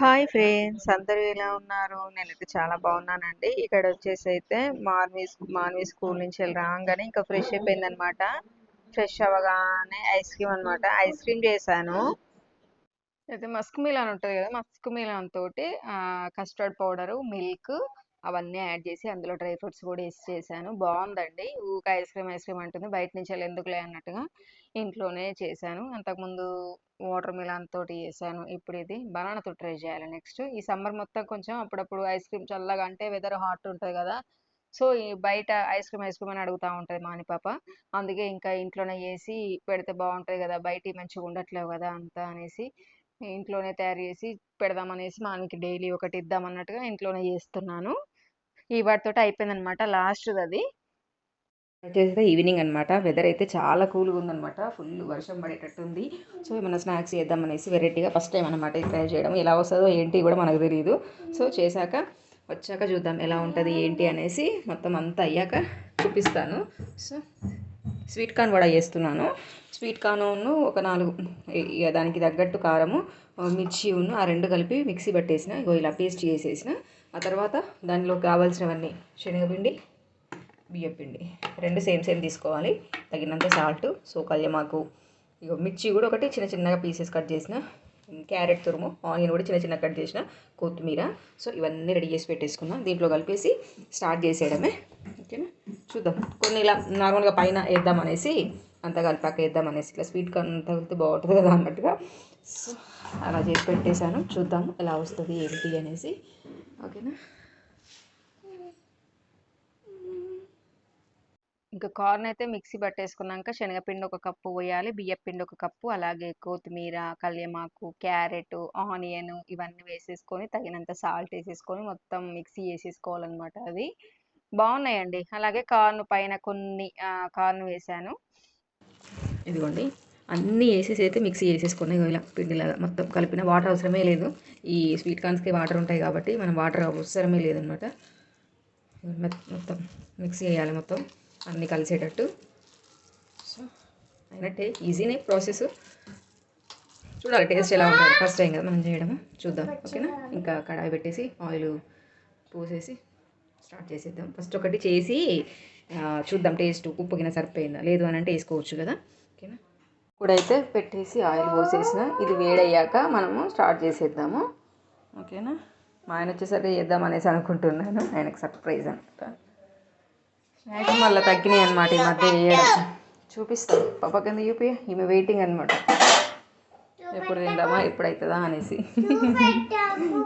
Hi friends అందరూ ఎలా ఉన్నారు? నేనైతే చాలా బాగున్నానండి. ఇక్కడ వచ్చేసి అయితే మార్వి మార్వి స్కూల్ నుంచి వెళ్ళి రాగానే ఇంకా ఫ్రెష్ అయిపోయింది అనమాట ఫ్రెష్ అవ్వగానే ఐస్ క్రీమ్ అనమాట ఐస్ క్రీమ్ చేశాను. అయితే మస్క్ మిలాన్ ఉంటుంది కదా మస్క్ మిలాన్ తోటి కస్టర్డ్ పౌడరు మిల్క్ అవన్నీ యాడ్ చేసి అందులో డ్రై ఫ్రూట్స్ కూడా వేసి చేశాను. బాగుందండి. ఊక ఐస్ క్రీమ్ ఐస్ క్రీమ్ అంటుంది. బయట నుంచి వెళ్ళి ఎందుకులే అన్నట్టుగా ఇంట్లోనే చేశాను. అంతకుముందు వాటర్ మిలాన్ తోటి చేశాను. ఇప్పుడు ఇది బనానా తోటి ట్రై చేయాలి నెక్స్ట్. ఈ సమ్మర్ మొత్తం కొంచెం అప్పుడప్పుడు ఐస్ క్రీమ్ చల్లగా అంటే వెదర్ హాట్ ఉంటుంది కదా. సో ఈ బయట ఐస్ క్రీమ్ ఐస్ క్రీమ్ అని అడుగుతూ ఉంటుంది మాని పాప అందుకే ఇంకా ఇంట్లోనే చేసి పెడితే బాగుంటుంది కదా. బయట మంచిగా ఉండట్లేవు కదా అంతా అనేసి ఇంట్లోనే తయారు చేసి పెడదామనేసి మానికి డైలీ ఒకటి ఇద్దాం అన్నట్టుగా ఇంట్లోనే చేస్తున్నాను. ఈ వాటితో అయిపోయిందనమాట లాస్ట్ అది. వచ్చేసి ఈవినింగ్ అనమాట వెదర్ అయితే చాలా కూల్గా ఉందనమాట ఫుల్ వర్షం పడేటట్టు ఉంది సో ఏమైనా స్నాక్స్ చేద్దామనేసి వెరైటీగా ఫస్ట్ టైం అనమాట ట్రై చేయడం. ఎలా వస్తుందో ఏంటి కూడా మనకు తెలియదు సో చేశాక వచ్చాక చూద్దాం ఎలా ఉంటుంది ఏంటి అనేసి మొత్తం అంతా అయ్యాక చూపిస్తాను. సో స్వీట్ కార్న్ కూడా చేస్తున్నాను. స్వీట్ కార్న్ ఒక నాలుగు ఇక దానికి తగ్గట్టు కారము మిర్చి ఉన్ను ఆ రెండు కలిపి మిక్సీ పట్టేసిన ఇగో ఇలా పేస్ట్ చేసేసిన. ఆ తర్వాత దానిలో కావాల్సినవన్నీ శనగపిండి బియ్యపిండి రెండు సేమ్ సేమ్ తీసుకోవాలి. తగినంత సాల్ట్ సో కళ్యమాకు ఇగో మిర్చి కూడా ఒకటి చిన్న చిన్నగా పీసెస్ కట్ చేసిన క్యారెట్ తురుము ఆనియన్ కూడా చిన్న చిన్న కట్ చేసిన కొత్తిమీర. సో ఇవన్నీ రెడీ చేసి పెట్టేసుకున్నాం దీంట్లో కలిపేసి స్టార్ట్ చేసేయడమే. ఓకేనా? చూద్దాం. కొన్ని ఇలా నార్మల్గా పైన వేద్దాం అనేసి అంతా కలిపాక వేద్దాం అనేసి ఇట్లా స్వీట్ కార్న్ తగిలితే బాగుంటుంది కదా అన్నట్టుగా. సో అలా చేసి పెట్టేశాను. చూద్దాం ఎలా వస్తుంది ఏంటి అనేసి. ఓకేనా? ఇంకా కార్న్ అయితే మిక్సీ పట్టేసుకున్నాక శనగపిండి ఒక కప్పు పోయాలి. బియ్యపిండి ఒక కప్పు అలాగే కొత్తిమీర కళ్యమాకు క్యారెట్ ఆనియన్ ఇవన్నీ వేసేసుకొని తగినంత సాల్ట్ వేసేసుకొని మొత్తం మిక్సీ వేసేసుకోవాలన్నమాట అది బాగున్నాయండి. అలాగే కార్న్ పైన కొన్ని కార్న్ వేసాను. ఇదిగోండి. అన్నీ వేసేసి అయితే మిక్సీ వేసేసుకున్నాయి ఇలా పిండిలాగా మొత్తం కలిపిన వాటర్ అవసరమే లేదు. ఈ స్వీట్ కార్న్స్కి వాటర్ ఉంటాయి కాబట్టి మనం వాటర్ అవసరమే లేదనమాట మొత్తం మిక్సీ వేయాలి మొత్తం. అన్నీ కలిసేటట్టు. సో అయినట్టే ఈజీనే ప్రాసెస్ చూడాలి టేస్ట్ ఎలా ఉంటుంది. ఫస్ట్ టైం కదా మనం చేయడము. చూద్దాం ఓకేనా? ఇంకా కడాయి పెట్టేసి ఆయిల్ పోసేసి స్టార్ట్ చేసేద్దాం. ఫస్ట్ ఒకటి చేసి చూద్దాం టేస్ట్. ఉప్పు గిన సరిపోయిందా? లేదు అని అంటే వేసుకోవచ్చు కదా? ఓకేనా? ఇప్పుడైతే పెట్టేసి ఆయిల్ పోసేసిన. ఇది వేడయ్యాక మనము స్టార్ట్ చేసేద్దాము. ఓకేనా? మా ఆయన వచ్చేసరికి చేద్దాం అనేసి అనుకుంటున్నాను. ఆయనకు సర్ప్రైజ్ అనమాట స్నాక్స్ వల్ల తగ్గినాయి అనమాట ఈ మధ్య వేయడం చూపిస్తాం పాప కింద చూపి ఈమె వెయిటింగ్ అనమాట ఎప్పుడు తిందామా? ఎప్పుడు అవుతుందా అనేసి.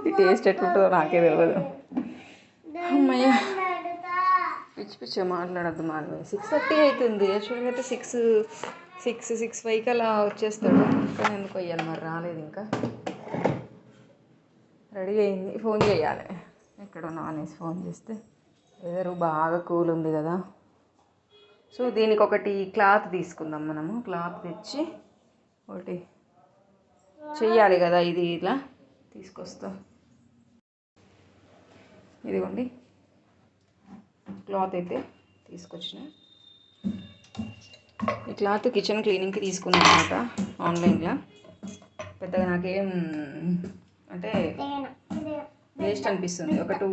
ఈ టేస్ట్ ఎట్లుంటుందో నాకే తెలియదు అమ్మయ్య. పిచ్చి పిచ్చి మాట్లాడద్దు మానవ సిక్స్ థర్టీ అవుతుంది యాక్చువల్గా అయితే సిక్స్ సిక్స్ సిక్స్ ఫైవ్కి అలా వచ్చేస్తాడు. ఇంకా ఎందుకు అయ్యాలి మరి రాలేదు ఇంకా. రెడీ అయింది. ఫోన్ చేయాలి. ఎక్కడ ఉన్నావు అనేసి ఫోన్ చేస్తే. వెదరు బాగా కూల్ ఉంది కదా. సో దీనికి ఒకటి క్లాత్ తీసుకుందాం మనము. క్లాత్ తెచ్చి ఒకటి చెయ్యాలి కదా ఇది ఇలా. తీసుకొస్తాం. ఇదిగోండి. క్లాత్ అయితే తీసుకొచ్చిన. ఈ క్లాత్ కిచెన్ క్లీనింగ్కి తీసుకున్నాను అనమాట ఆన్లైన్లో పెద్దగా నాకేం అంటే వేస్ట్ అనిపిస్తుంది. ఒక two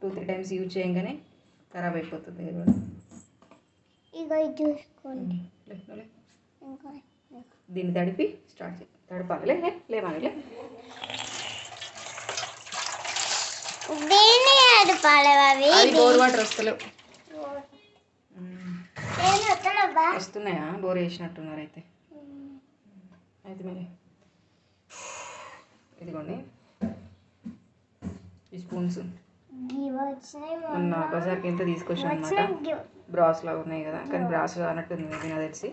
two three times use చేయగానే ఖరాబ్ అయిపోతుంది ఇది కూడా చూసుకోండి. ఇంకా దీన్ని తడిపి స్టార్ట్ చేయి. తడపాలి. లేవాలి దీన్ని అవి బోర్ వాటర్ వస్తలేవు. వస్తున్నాయా? బోర్ వేసినట్టున్నారు అయితే. అయితే మరి. ఇదిగోండి. ఈ స్పూన్స్. ఇవి బజార్కి ఎంత తీసుకొచ్చాను అనమాట బ్రాస్ లాగా ఉన్నాయి కదా కానీ బ్రాస్ అన్నట్టుంది ఇది నాకు తెలిసి.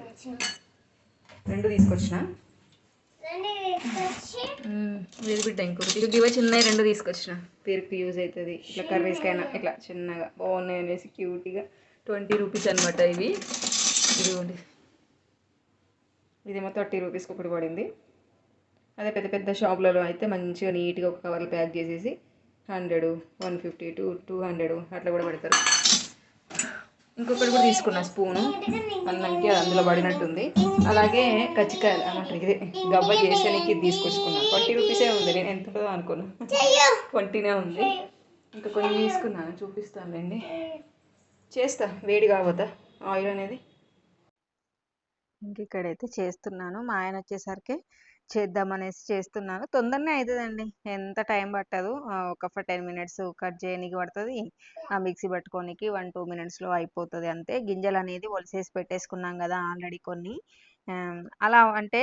రెండు తీసుకొచ్చిన. వేది బిడ్డ ఇంకొకటి. ఇక ఇవి చిన్నవి రెండు తీసుకొచ్చిన. పేరుకి యూజ్ అవుతుంది. ఇట్లా కర్రీస్కైనా ఇట్లా చిన్నగా బాగున్నాయి అనేసి క్యూట్గా ట్వంటీ రూపీస్ అనమాట ఇవి. ఇదిగోండి. ఇదేమో థర్టీ రూపీస్కి ఒకటి పడింది. అదే పెద్ద పెద్ద షాపులలో అయితే మంచిగా నీట్గా ఒక కవర్లో ప్యాక్ చేసేసి hundred one fifty two two hundred అట్లా కూడా పెడతారు. ఇంకొకటి కూడా తీసుకున్నా స్పూను. అన్నంకి అది అందులో పడినట్టుంది. అలాగే కచ్చికాయలు అన్నట్టు ఇదే గవ్వ చేసానికి తీసుకొచ్చుకున్నా. ట్వంటీ రూపీసే ఉంది. నేను ఎంత ఉంటుందో అనుకున్నా ట్వంటీనే ఉంది. ఇంకా కొన్ని తీసుకున్నాను. చూపిస్తానులేండి చేస్తా. వేడి కావద్దా? ఆయిల్ అనేది? ఇంక ఇక్కడైతే చేస్తున్నాను. మా ఆయన వచ్చేసరికి చేద్దామనేసి చేస్తున్నాను. తొందరనే అవుతుందండి ఎంత టైం పట్టదు. ఒక ఒక టెన్ మినిట్స్ కట్ చేయనీకి పడుతుంది. ఆ మిక్సీ పట్టుకోనికి వన్ టూ మినిట్స్లో అయిపోతుంది అంతే. గింజలు అనేది ఒలిసేసి పెట్టేసుకున్నాం కదా ఆల్రెడీ కొన్ని. అలా అంటే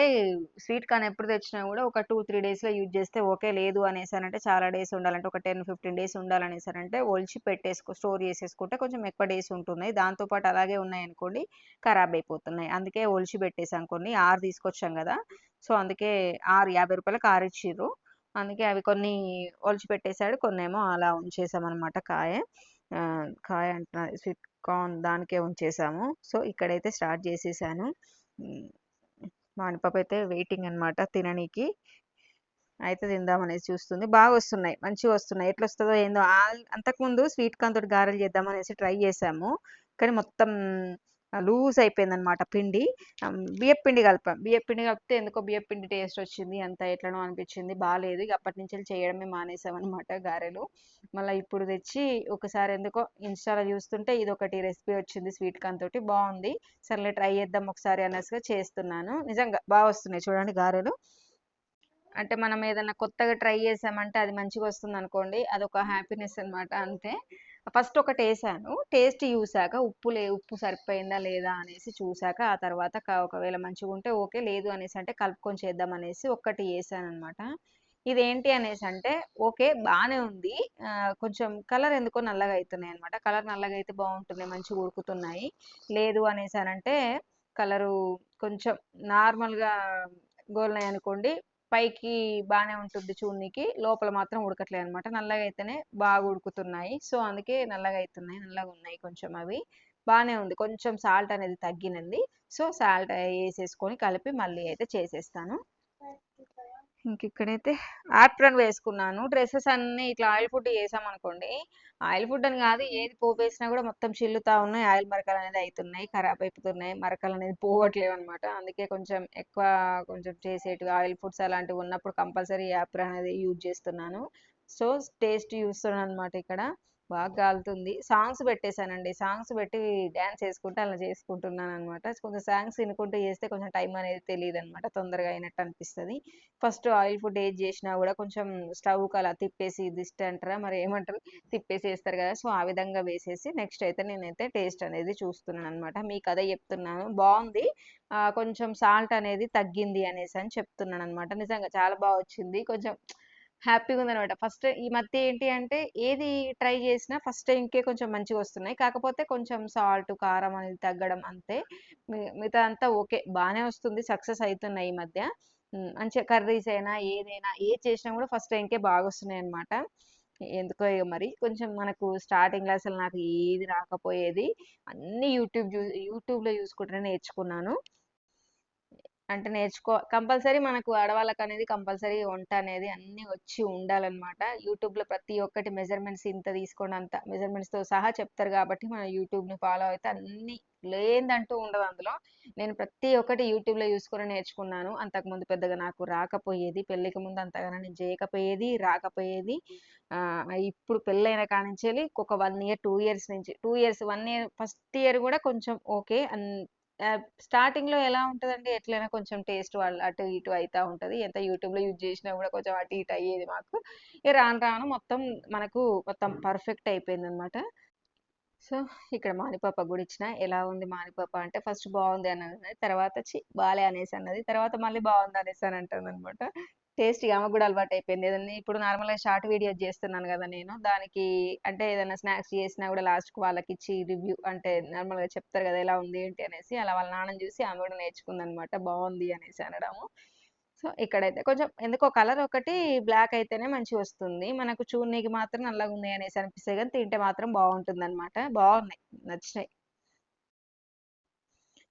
స్వీట్ కార్న్ ఎప్పుడు తెచ్చినా కూడా ఒక టూ త్రీ డేస్లో యూజ్ చేస్తే ఓకే లేదు అనేసానంటే చాలా డేస్ ఉండాలంటే ఒక టెన్ ఫిఫ్టీన్ డేస్ ఉండాలనేసారంటే ఒలిచి పెట్టేసుకో స్టోర్ చేసేసుకుంటే కొంచెం ఎక్కువ డేస్ ఉంటున్నాయి దాంతోపాటు అలాగే ఉన్నాయి అనుకోండి ఖరాబ్ అయిపోతున్నాయి. అందుకే ఒలిచి పెట్టేసాం కొన్ని. ఆరు తీసుకొచ్చాం కదా! సో అందుకే ఆరు యాభై రూపాయలకు ఆరు ఇచ్చిర్రు. అందుకే అవి కొన్ని ఒలిచి పెట్టేశాడు కొన్ని ఏమో అలా ఉంచేసామన్నమాట కాయ. కాయ అంటున్నా స్వీట్ కార్న్ దానికే ఉంచేసాము. సో ఇక్కడైతే స్టార్ట్ చేసేసాను. మామిడి పప్పు అయితే వెయిటింగ్ అనమాట తిననీకి. అయితే తిందామనేసి చూస్తుంది. బాగా వస్తున్నాయి. మంచిగా వస్తున్నాయి. ఎట్లా వస్తుందో ఏందో. అంతకుముందు స్వీట్ కార్న్ తోటి గారెలు చేద్దామనేసి ట్రై చేసాము. కానీ మొత్తం లూజ్ అయిపోయిందనమాట పిండి. బియ్యం పిండి కలిపాం. బియ్యం పిండి కలిపితే ఎందుకో బియ్యం పిండి టేస్ట్ వచ్చింది. అంత ఎట్లనో అనిపించింది. బాగాలేదు ఇక అప్పటి నుంచి చేయడమే మానేసామన్నమాట గారెలు. మళ్ళీ ఇప్పుడు తెచ్చి ఒకసారి ఎందుకో ఇన్స్టాలో చూస్తుంటే ఇది ఒకటి రెసిపీ వచ్చింది స్వీట్ కాన్ తోటి. బాగుంది. సర్లే ట్రై చేద్దాం ఒకసారి అనేసిగా చేస్తున్నాను. నిజంగా బాగా వస్తున్నాయి చూడండి గారెలు. అంటే మనం ఏదైనా కొత్తగా ట్రై చేసామంటే అది మంచిగా వస్తుంది అనుకోండి అదొక హ్యాపీనెస్ అనమాట అంతే. ఫస్ట్ ఒకటి వేసాను టేస్ట్ చూసాక ఉప్పు లే ఉప్పు సరిపోయిందా లేదా అనేసి చూసాక ఆ తర్వాత ఒకవేళ మంచిగా ఉంటే ఓకే లేదు అనేసి అంటే కలుపుకొని చేద్దాం అనేసి ఒక్కటి వేసాను అనమాట ఇదేంటి అనేసి అంటే ఓకే బాగానే ఉంది. కొంచెం కలర్ ఎందుకో నల్లగా అవుతున్నాయి అనమాట కలర్ నల్లగా అయితే బాగుంటుంది మంచిగా ఉడుకుతున్నాయి. లేదు అనేసి అంటే కలరు కొంచెం నార్మల్గా గోలినాయి అనుకోండి పైకి బాగానే ఉంటుంది చూడనికి లోపల మాత్రం ఉడకట్లేదు అనమాట నల్లగా అయితేనే బాగా ఉడుకుతున్నాయి. సో అందుకే నల్లగా అవుతున్నాయి నల్లగా ఉన్నాయి కొంచెం అవి. బాగానే ఉంది. కొంచెం సాల్ట్ అనేది తగ్గినది. సో సాల్ట్ వేసేసుకొని కలిపి మళ్ళీ అయితే చేసేస్తాను. ఇంక ఇక్కడైతే ఆప్రన్ వేసుకున్నాను. డ్రెస్సెస్ అన్ని ఇట్లా ఆయిల్ ఫుడ్ చేసాం అనుకోండి ఆయిల్ ఫుడ్ అని కాదు ఏది పోపు వేసినా కూడా మొత్తం చిల్లుతా ఉన్నాయి. ఆయిల్ మరకలు అనేది అవుతున్నాయి ఖరాబ్ అయిపోతున్నాయి. మరకలు అనేది పోవట్లేవు అనమాట అందుకే కొంచెం ఎక్కువ కొంచెం చేసేటివి ఆయిల్ ఫుడ్స్ అలాంటివి ఉన్నప్పుడు కంపల్సరీ ఆప్రన్ అనేది యూజ్ చేస్తున్నాను. సో టేస్ట్ చూస్తున్నాను అనమాట ఇక్కడ. బాగా కాలుతుంది సాంగ్స్ పెట్టేశానండి. సాంగ్స్ పెట్టి డ్యాన్స్ వేసుకుంటూ అలా చేసుకుంటున్నాను అనమాట కొంచెం సాంగ్స్ వినుకుంటూ చేస్తే కొంచెం టైం అనేది తెలియదు అనమాట తొందరగా అయినట్టు అనిపిస్తుంది. ఫస్ట్ ఆయిల్ ఫుడ్ ఏది చేసినా కూడా కొంచెం స్టవ్ అలా తిప్పేసి దిష్టి అంటారా మరి ఏమంటారు తిప్పేసి వేస్తారు కదా. సో ఆ విధంగా వేసేసి నెక్స్ట్ అయితే నేనైతే టేస్ట్ అనేది చూస్తున్నాను అనమాట మీకు అదే చెప్తున్నాను. బాగుంది. కొంచెం సాల్ట్ అనేది తగ్గింది అనేసి అని చెప్తున్నాను అనమాట నిజంగా చాలా బాగా వచ్చింది. కొంచెం హ్యాపీగా ఉందన్నమాట. ఫస్ట్ ఈ మధ్య ఏంటి అంటే ఏది ట్రై చేసినా ఫస్ట్ టైంకే కొంచెం మంచిగా వస్తున్నాయి. కాకపోతే కొంచెం సాల్ట్ కారం అనేది తగ్గడం అంతే. మిగతా అంతా ఓకే. బాగానే వస్తుంది. సక్సెస్ అవుతున్నాయి ఈ మధ్య. మంచిగా కర్రీస్ అయినా ఏదైనా ఏది చేసినా కూడా ఫస్ట్ టైంకే బాగా వస్తున్నాయి అనమాట ఎందుకో మరి కొంచెం మనకు స్టార్టింగ్లో అసలు నాకు ఏది రాకపోయేది అన్ని యూట్యూబ్ చూ యూట్యూబ్లో చూసుకుంటూనే నేర్చుకున్నాను. అంటే నేర్చుకో కంపల్సరీ మనకు ఆడవాళ్ళకి అనేది కంపల్సరీ వంట అనేది అన్నీ వచ్చి ఉండాలన్నమాట. యూట్యూబ్లో ప్రతి ఒక్కటి మెజర్మెంట్స్ ఇంత తీసుకోండి అంత మెజర్మెంట్స్తో సహా చెప్తారు కాబట్టి మనం యూట్యూబ్ని ఫాలో అయితే అన్ని లేదంటూ ఉండదు అందులో. నేను ప్రతి ఒక్కటి యూట్యూబ్లో చూసుకొని నేర్చుకున్నాను. అంతకుముందు పెద్దగా నాకు రాకపోయేది పెళ్ళికి ముందు అంతగా నేను చేయకపోయేది రాకపోయేది. ఇప్పుడు పెళ్ళైన కాడి నుంచి ఒక వన్ ఇయర్ టూ ఇయర్స్ నుంచి two years one year first year కూడా కొంచెం ఓకే. స్టార్టింగ్లో ఎలా ఉంటదండి? ఎట్లైనా కొంచెం టేస్ట్ వాళ్ళు అటు ఇటు అవుతా ఉంటది. ఎంత యూట్యూబ్లో యూజ్ చేసినా కూడా కొంచెం అటు ఇటు అయ్యేది మాకు. ఇక రాను రాను మొత్తం మనకు మొత్తం పర్ఫెక్ట్ అయిపోయింది అనమాట సో ఇక్కడ మానిపాప కూడా ఇచ్చిన. ఎలా ఉంది మానిపాప అంటే ఫస్ట్ బాగుంది అన్నది. తర్వాత చి బాలే అనేసి అన్నది. తర్వాత మళ్ళీ బాగుంది అనేసి అని అంటుంది అనమాట టేస్ట్ ఆమె కూడా అలవాటు అయిపోయింది ఏదన్నా ఇప్పుడు నార్మల్గా షార్ట్ వీడియో చేస్తున్నాను కదా నేను దానికి అంటే ఏదైనా స్నాక్స్ చేసినా కూడా లాస్ట్కి వాళ్ళకి ఇచ్చి రివ్యూ అంటే నార్మల్గా చెప్తారు కదా ఎలా ఉంది ఏంటి అనేసి అలా వాళ్ళ నాన్నని చూసి ఆమె కూడా నేర్చుకుంది అనమాట బాగుంది అనేసి అనడము. సో ఇక్కడైతే కొంచెం ఎందుకో కలర్ ఒకటి బ్లాక్ అయితేనే మంచిగా వస్తుంది. మనకు చూడనీకి మాత్రం నల్లగా ఉంది అనేసి అనిపిస్తాయి కానీ తింటే మాత్రం బాగుంటుంది అనమాట బాగున్నాయి నచ్చినాయి.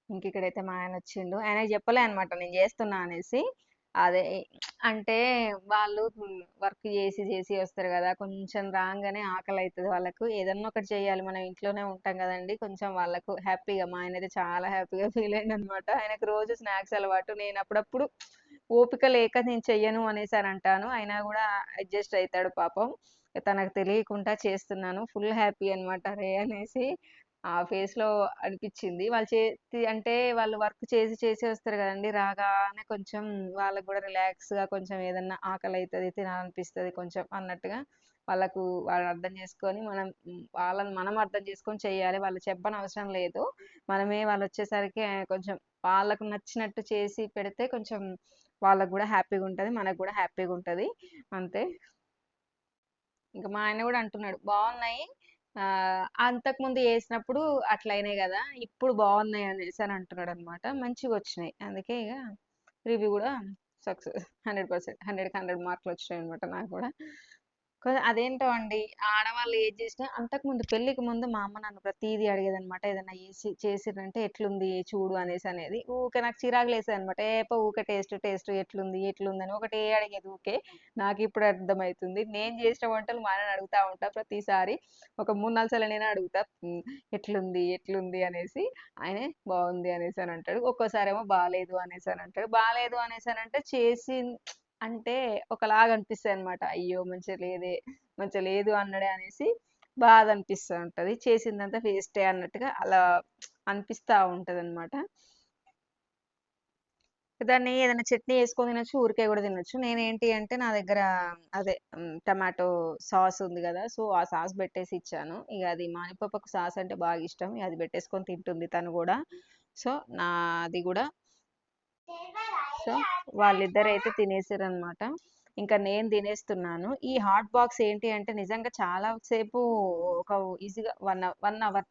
ఇంక ఇక్కడైతే మా ఆయన వచ్చిండు. ఆయన చెప్పలే అనమాట నేను చేస్తున్నా అనేసి. అదే అంటే వాళ్ళు వర్క్ చేసి చేసి వస్తారు కదా! కొంచెం రాగానే ఆకలి అవుతుంది వాళ్ళకు. ఏదన్నా ఒకటి చేయాలి. మనం ఇంట్లోనే ఉంటాం కదండి! కొంచెం వాళ్ళకు హ్యాపీగా మా ఆయన అయితే చాలా హ్యాపీగా ఫీల్ అయింది అనమాట ఆయనకు రోజు స్నాక్స్ అలవాటు. నేను అప్పుడప్పుడు ఓపిక లేక నేను చెయ్యను అనేసి అంటాను అయినా కూడా అడ్జస్ట్ అవుతాడు పాపం. తనకు తెలియకుండా చేస్తున్నాను. ఫుల్ హ్యాపీ అనమాట రే అనేసి ఆ ఫేస్లో అనిపించింది వాళ్ళు చేతి అంటే వాళ్ళు వర్క్ చేసి చేసి వస్తారు కదండి రాగానే కొంచెం వాళ్ళకు కూడా రిలాక్స్గా కొంచెం ఏదన్నా ఆకలి అవుతుంది తినాలనిపిస్తుంది కొంచెం అన్నట్టుగా వాళ్ళకు వాళ్ళు అర్థం చేసుకొని మనం వాళ్ళని మనం అర్థం చేసుకొని చేయాలి. వాళ్ళు చెప్పని అవసరం లేదు. మనమే వాళ్ళు వచ్చేసరికి కొంచెం వాళ్ళకు నచ్చినట్టు చేసి పెడితే కొంచెం వాళ్ళకు కూడా హ్యాపీగా ఉంటుంది మనకు కూడా హ్యాపీగా ఉంటుంది. అంతే. ఇంకా మా ఆయన కూడా అంటున్నాడు బాగున్నాయి ఆ అంతకు ముందు వేసినప్పుడు అట్లా కదా ఇప్పుడు బాగున్నాయి అనేసి అని అంటున్నాడు అనమాట మంచిగా వచ్చినాయి. అందుకే ఇక రివ్యూ కూడా సక్సెస్ హండ్రెడ్ పర్సెంట్ హండ్రెడ్కి హండ్రెడ్ మార్కులు వచ్చినాయి అనమాట నాకు కూడా. అదేంటో అండి ఆడ వాళ్ళు ఏది చేసినా అంతకు ముందు పెళ్ళికి ముందు మా అమ్మ నన్ను ప్రతిదీ అడిగేది అనమాట ఏదైనా చేసి చేసిరంటే ఎట్లుంది చూడు అనేసి అనేది. ఊకే నాకు చిరాకు లేసేది అనమాట ఏప ఊకే టేస్ట్ టేస్ట్ ఎట్లుంది ఎట్లుంది అని ఏ అడిగేది ఊకే. నాకు ఇప్పుడు అర్థమవుతుంది నేను చేసిన వంటలు మా నాన్న అడుగుతా ఉంటా ప్రతిసారి. ఒక మూడు నాలుగు సార్లు నేను అడుగుతా. ఎట్లుంది ఎట్లుంది? అనేసి. ఆయనే బాగుంది అనేసి అని అంటాడు. ఒక్కోసారి ఏమో బాగాలేదు అనేసి అని అంటాడు. బాగాలేదు అనేసి అని అంటే చేసి అంటే ఒకలాగా అనిపిస్తుంది అనమాట అయ్యో! మంచిగా లేదే మంచిగా లేదు అన్నడే అనేసి బాధ అనిపిస్తూ ఉంటుంది చేసిందంతా వేస్టే అన్నట్టుగా అలా అనిపిస్తూ ఉంటుంది అనమాట దాన్ని ఏదైనా చట్నీ వేసుకొని తినొచ్చు ఊరికే కూడా తినొచ్చు. నేనేంటి అంటే నా దగ్గర అదే టమాటో సాస్ ఉంది కదా సో ఆ సాస్ పెట్టేసి ఇచ్చాను. ఇక అది మానిపప్పకు సాస్ అంటే బాగా ఇష్టం. అది పెట్టేసుకొని తింటుంది తను కూడా. సో నాది కూడా సో వాళ్ళిద్దరు అయితే తినేసారు అనమాట ఇంకా నేను తినేస్తున్నాను. ఈ హాట్ బాక్స్ ఏంటి అంటే నిజంగా చాలా సేపు ఒక ఈజీగా one one hour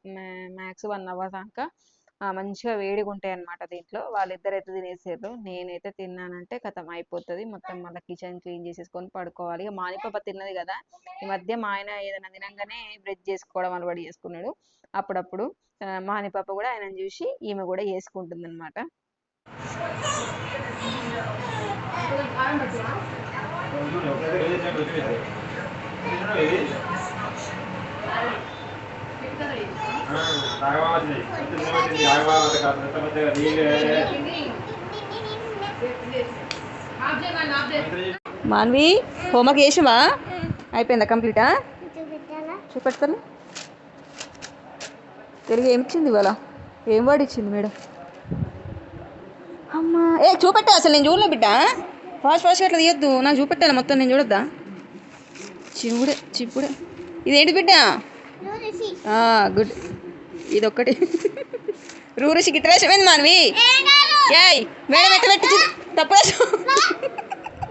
max one hour దాకా మంచిగా వేడిగా ఉంటాయి అనమాట దీంట్లో. వాళ్ళిద్దరు అయితే తినేసారు. నేనైతే తిన్నానంటే కథం అయిపోతుంది. మొత్తం మళ్ళీ కిచెన్ క్లీన్ చేసేసుకొని పడుకోవాలి. ఇక మానిపప్ప తిన్నది కదా. ఈ మధ్య మా ఆయన ఏదైనా తినంగానే బ్రెడ్ చేసుకోవడం అలవాటు చేసుకున్నాడు. అప్పుడప్పుడు మానిపాప మానిపప్ప కూడా ఆయనను చూసి ఈమె కూడా చేసుకుంటుంది అనమాట మాన్వి హోంవర్క్ చేసావా? అయిపోయిందా కంప్లీటా? చూపెట్టాలా చూపెడతాను. తెలుగు ఏమి ఇచ్చింది ఇవాళ? ఏం వాడిచ్చింది మేడం? ఏ చూపెట్టా అసలు నేను చూడలే బిడ్డ. ఫాస్ట్ ఫాస్ట్గా అట్లా తీయొద్దు. నాకు చూపెట్టాలి మొత్తం నేను చూడొద్దా? చివుడే చిప్పుడే ఇదేంటి బిడ్డ? గుడ్. ఇది ఒక్కటి రూరసి గిట్రేసమైంది మానవి? ఏయ్ మేడం ఎట్ట పెట్టి తప్పు రాసావు.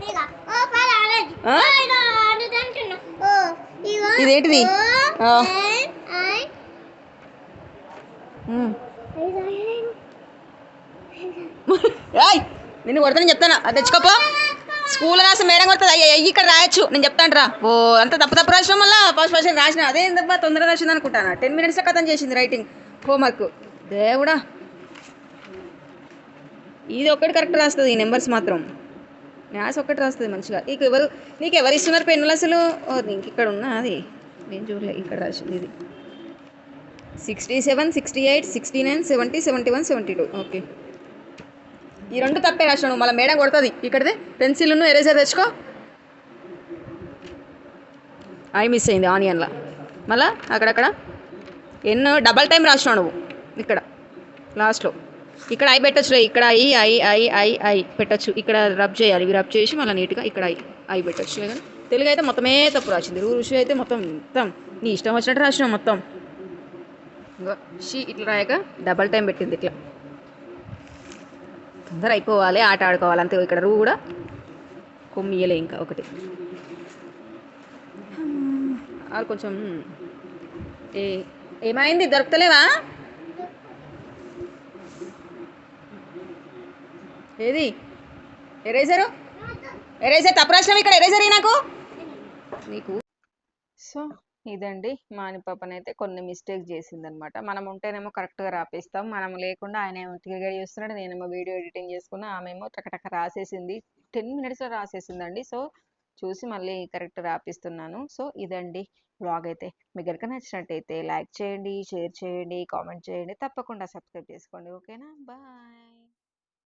ఇదిగో ఓ పాలు ఆడదు ఆ? ఇదిగో ఆడదు అంటున్నా ఓ ఇదిగో ఇదేంటిది? రాయ్ నేను నిన్ను కొడతాను చెప్తాను? అది తెచ్చుకోపో. స్కూల్ రాసిన మేడం కొడుతుంది. అయ్యి అయ్యి ఇక్కడ రాయొచ్చు. నేను చెప్తాను రా. ఓ అంత తప్పు తప్పు రాసిన మళ్ళీ ఫస్ట్ ఫస్ట్ రాసిన. అదే తప్ప తొందరగా రాసింది అనుకుంటాను? టెన్ మినిట్స్లో కథం చేసింది రైటింగ్ హోంవర్క్ దేవుడా. ఇది ఒక్కటి కరెక్ట్ రాస్తుంది ఈ నెంబర్స్ మాత్రం. మ్యాథ్స్ ఒక్కటి రాస్తుంది మంచిగా. నీకు ఎవరు నీకు ఎవరు ఇస్తున్నారు పెన్నులు అసలు? ఓ నీకు ఇక్కడ ఉన్నా అది. నేను చూడలే ఇక్కడ రాసింది ఇది. Sixty seven sixty eight sixty nine seventy seventy one seventy two okay. ఈ రెండు తప్పే రాసినాడు మళ్ళీ మేడం కొడుతుంది. ఇక్కడదే. పెన్సిల్ను ఎరేజర్ తెచ్చుకో. ఐ మిస్ అయింది ఆనియన్లా. మళ్ళా అక్కడక్కడ. ఎన్నో డబల్ టైం రాసినావు నువ్వు. ఇక్కడ. లాస్ట్లో. ఇక్కడ ఐ పెట్టచ్చులే. ఇక్కడ I I I I I పెట్టచ్చు. ఇక్కడ రబ్ చేయాలి. ఇవి రబ్ చేసి మళ్ళీ నీట్గా ఇక్కడ ఐ ఐ పెట్టచ్చు. కానీ తెలుగు అయితే మొత్తమే తప్పు రాసింది. ఋషి అయితే మొత్తం మొత్తం. నీ ఇష్టం వచ్చినట్టు రాసినావు మొత్తం. ఇంకో షీ ఇట్లా రాయక డబల్ టైం పెట్టింది ఇట్లా. తొందర అయిపోవాలి ఆట ఆడుకోవాలి. అంతే ఇక్కడ రూ కూడా కొమ్మియలే ఇంకా ఒకటి. అది కొంచెం ఏ ఏమైంది? దొరుకుతలేవా? ఏది? ఎరేజరు? ఎరేజర్ తప్పు రాసినావు ఇక్కడ? ఎరేజర్ నాకు? నీకు? సో ఇదండి. మానిపాపనైతే కొన్ని మిస్టేక్ చేసిందనమాట. మనం ఉంటేనేమో కరెక్ట్గా రాపిస్తాం. మనం లేకుండా ఆయన ఏమో తిరిగడి చేస్తున్నాడు నేనేమో వీడియో ఎడిటింగ్ చేసుకున్నా ఆమెమో టకటక రాసేసింది. టెన్ మినిట్స్లో రాసేసిందండి. సో చూసి మళ్ళీ కరెక్ట్ రాపిస్తున్నాను. సో ఇదండి వ్లాగ్ అయితే. మీకు కనుక నచ్చినట్టయితే లైక్ చేయండి షేర్ చేయండి కామెంట్ చేయండి. తప్పకుండా సబ్స్క్రైబ్ చేసుకోండి. ఓకేనా? బాయ్.